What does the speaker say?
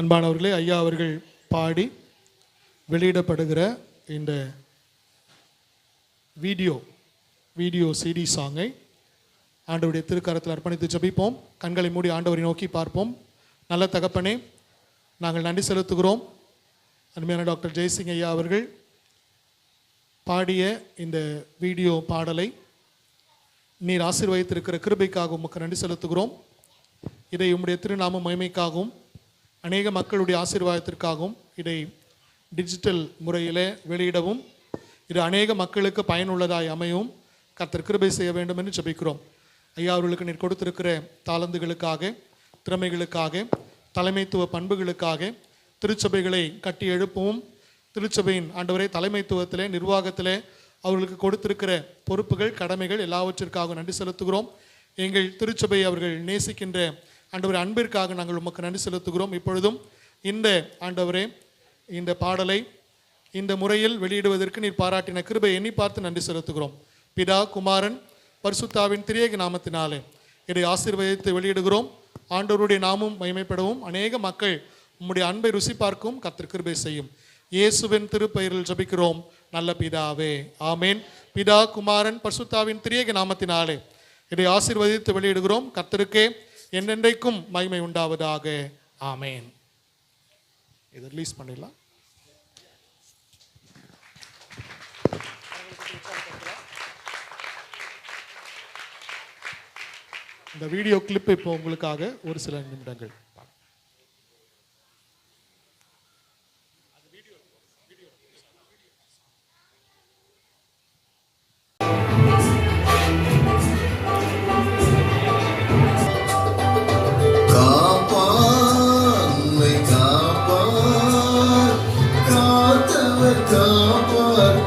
அன்பானவர்களே ஐயா அவர்கள் பாடி வெளியிடப்படுகிற இந்த வீடியோ வீடியோ சிடி சாங்கை ஆண்டவருடைய திருக்கரத்தில் அர்ப்பணித்து ஜெபிப்போம். கண்களை மூடி ஆண்டவரை நோக்கி பார்ப்போம். நல்ல தகப்பனே நாங்கள் நன்றி செலுத்துகிறோம். அருமையான டாக்டர் ஜெய்சிங் ஐயா அவர்கள் பாடிய இந்த வீடியோ பாடலை நீர் ஆசீர்வதித்திருக்கிற கிருபைக்காகவும் உமக்கு நன்றி செலுத்துகிறோம். இதை உம்முடைய திருநாம மகிமைக்காகவும் அநேக மக்களுடைய ஆசீர்வாதத்திற்காகவும் இதை டிஜிட்டல் முறையிலே வெளியிடவும் இது அநேக மக்களுக்கு பயனுள்ளதாய் அமையும் கர்த்தர் கிருபை செய்ய வேண்டும் என்று ஜெபிக்கிறோம். ஐயா அவர்களுக்கு நீர் கொடுத்திருக்கிற தாளந்துகளுக்காக திறமைகளுக்காக தலைமைத்துவ பண்புகளுக்காக திருச்சபைகளை கட்டி எழுப்பவும் திருச்சபையின் ஆண்டவரை தலைமைத்துவத்திலே நிர்வாகத்திலே அவர்களுக்கு கொடுத்திருக்கிற பொறுப்புகள் கடமைகள் எல்லாவற்றிற்காக நன்றி செலுத்துகிறோம். எங்கள் திருச்சபை அவர்கள் நேசிக்கின்ற ஆண்டவர் அன்பிற்காக நாங்கள் உமக்கு நன்றி செலுத்துகிறோம். இப்பொழுதும் இந்த ஆண்டவரே இந்த பாடலை இந்த முறையில் வெளியிடுவதற்கு நீர் பாராட்டின கிருபை எண்ணி பார்த்து நன்றி செலுத்துகிறோம். பிதா குமாரன் பரிசுத்தாவின் திரியேக நாமத்தினாலே இதை ஆசீர்வதித்து வெளியிடுகிறோம். ஆண்டவருடைய நாமும் மகிமைப்படவும். அநேக மக்கள் உம்முடைய அன்பை ருசி பார்க்கும். கத்திர கிருபை செய்யும். இயேசுவின் திருப்பெயரில் ஜபிக்கிறோம். நல்ல பிதாவே. ஆமேன். பிதா குமாரன் பரிசுத்தாவின் திரியேக நாமத்தினாலே இதை ஆசீர்வதித்து வெளியிடுகிறோம். கத்திருக்கே என்றென்றைக்கும் மகிமை உண்டாவதாக. ஆமேன். இதை ரிலீஸ் பண்ணிடலாம். இந்த வீடியோ கிளிப் இப்போ உங்களுக்காக ஒரு சில நிமிடங்கள். காப்பார் காத்தவர் காப்பார்